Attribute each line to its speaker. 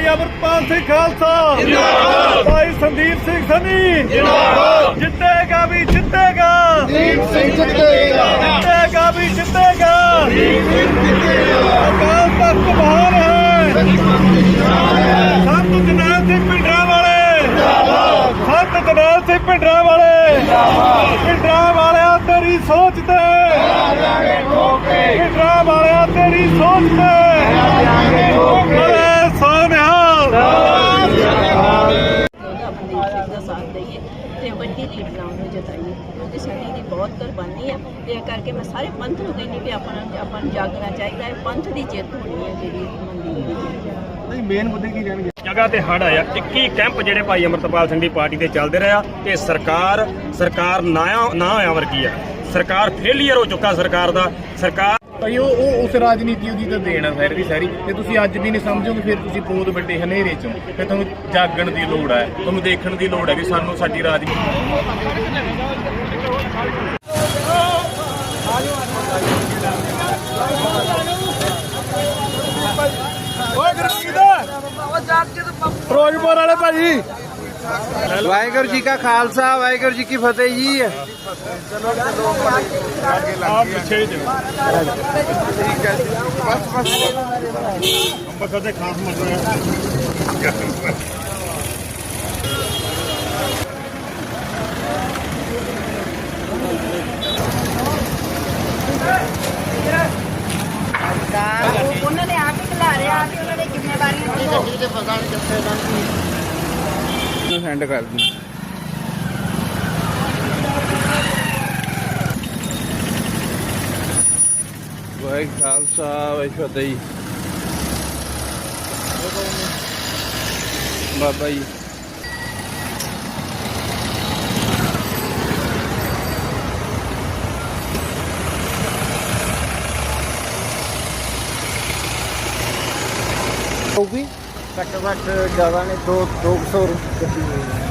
Speaker 1: ਭਾਈ ਅਮਰਪਾਲ ਸਿੰਘ ਖਾਲਸਾ ਜਿੰਦਾਬਾਦ ਭਾਈ ਸੰਦੀਪ ਸਿੰਘ ਸਨੀ ਜਿੰਦਾਬਾਦ ਜਿੱਤੇਗਾ ਵੀ ਜਿੱਤੇਗਾ
Speaker 2: ਦੀਪ ਸਿੰਘ ਜਿੱਤੇਗਾ
Speaker 1: ਜਿੱਤੇਗਾ ਵੀ ਜਿੱਤੇਗਾ ਅਕਾਲ ਤਖਤ ਮਹਾਨ ਹੈ ਸੰਤ ਜਨਰਲ ਸਿੰਘ ਪਿੰਡਰਾਂ ਵਾਲੇ ਸੰਤ ਜਨਰਲ ਸਿੰਘ ਪਿੰਡਰਾਂ ਵਾਲੇ ਪਿੰਡਰਾਂ ਵਾਲਿਆਂ ਤੇਰੀ ਸੋਚ ਤੇ ਪਿੰਡਰਾਂ ਵਾਲਿਆਂ ਤੇਰੀ ਸੋਚ ਤੇ
Speaker 3: ਦਈਏ ਤੇ ਵੱਡੀ ਲੀਡ ਨਾਲ ਨੂੰ ਜਿਤਾਈਏ। ਕਿਉਂਕਿ ਸਾਡੀ ਦੀ ਬਹੁਤ ਕੁਰਬਾਨੀ ਹੈ ਤੇ ਇਹ ਕਰਕੇ ਮੈਂ ਸਾਰੇ ਪੰਥ ਨੂੰ ਕਹਿੰਦੀ ਵੀ ਆਪਾਂ ਨੂੰ ਆਪਾਂ ਨੂੰ ਜਾਗਣਾ ਚਾਹੀਦਾ ਹੈ। ਪੰਥ ਦੀ ਜਿੱਤ ਹੋਣੀ ਹੈ ਜਿਹੜੀ ਮੰਦੀ
Speaker 2: ਨਹੀਂ ਮੇਨ ਮੁੱਦੇ ਕੀ ਰਹਿਣਗੇ
Speaker 4: ਜਗ੍ਹਾ ਤੇ ਹੜ ਆਇਆ। 21 ਕੈਂਪ ਜਿਹੜੇ ਭਾਈ ਅਮਰਤਪਾਲ ਸਿੰਘ ਦੀ ਪਾਰਟੀ ਦੇ ਚੱਲਦੇ ਰਿਹਾ ਤੇ ਸਰਕਾਰ ਸਰਕਾਰ ਨਾ ਨਾ ਹੋਇਆ ਵਰਗੀ ਆ। ਸਰਕਾਰ ਫੇਲੀਅਰ ਹੋ ਚੁੱਕਾ ਸਰਕਾਰ ਦਾ। ਸਰਕਾਰ
Speaker 5: ਭਾਈ ਉਹ ਉਹ ਉਸ ਰਾਜਨੀਤੀ ਉਹਦੀ ਤਾਂ ਦੇਣ ਆ ਸਾਰੀ ਦੀ ਸਾਰੀ। ਤੇ ਤੁਸੀਂ ਅੱਜ ਵੀ ਨਹੀਂ ਸਮਝੋਗੇ ਫਿਰ ਤੁਸੀਂ ਬਹੁਤ ਵੱਡੇ ਹਨੇਰੇ ਚ ਹੋ। ਫਿਰ ਤੁਹਾਨੂੰ ਜਾਗਣ ਦੀ ਲੋੜ ਹੈ ਤੁਹਾਨੂੰ ਦੇਖਣ ਦੀ ਲੋੜ ਹੈ ਕਿ ਸਾਨੂੰ ਸਾਡੀ ਰਾਜਨੀਤੀ
Speaker 1: ਫਿਰੋਜ਼ਪੁਰ ਵਾਲੇ ਭਾਜੀ
Speaker 2: ਵਾਹਿਗੁਰੂ ਜੀ ਕਾ ਖਾਲਸਾ ਵਾਹਿਗੁਰੂ ਜੀ ਕੀ ਫਤਿਹ ਜੀ।
Speaker 1: ਆਪ ਪਿੱਛੇ ਜਿਹੇ
Speaker 2: ਠੀਕ ਹੈ ਜੀ। ਬਸ ਬਸ।
Speaker 1: ਅੰਬਰਸਰ ਦੇ ਖਾਸ ਮੰਤਰੀ
Speaker 3: ਉਹਨਾਂ ਨੇ ਆਪ ਹੀ ਖਿਲਾਰਿਆ ਤੇ ਉਹਨਾਂ ਨੇ ਜ਼ਿੰਮੇਵਾਰੀਆਂ ਨਿਭਾਓ
Speaker 2: ਨੂੰ ਸੈਂਡ ਕਰ ਦੂੰ। ਵਾਹਿਗੁਰੂ ਖਾਲਸਾ ਵਾਹਿਗੁਰੂ ਫਤਿਹ। ਜੀ ਬਾਬਾ ਜੀ। ਹੋਊਗੀ? ਘੱਟੋ ਘੱਟ ਜ਼ਿਆਦਾ ਨੇ 2 200 ਗੱਡੀ ਹੋਊਗੀ।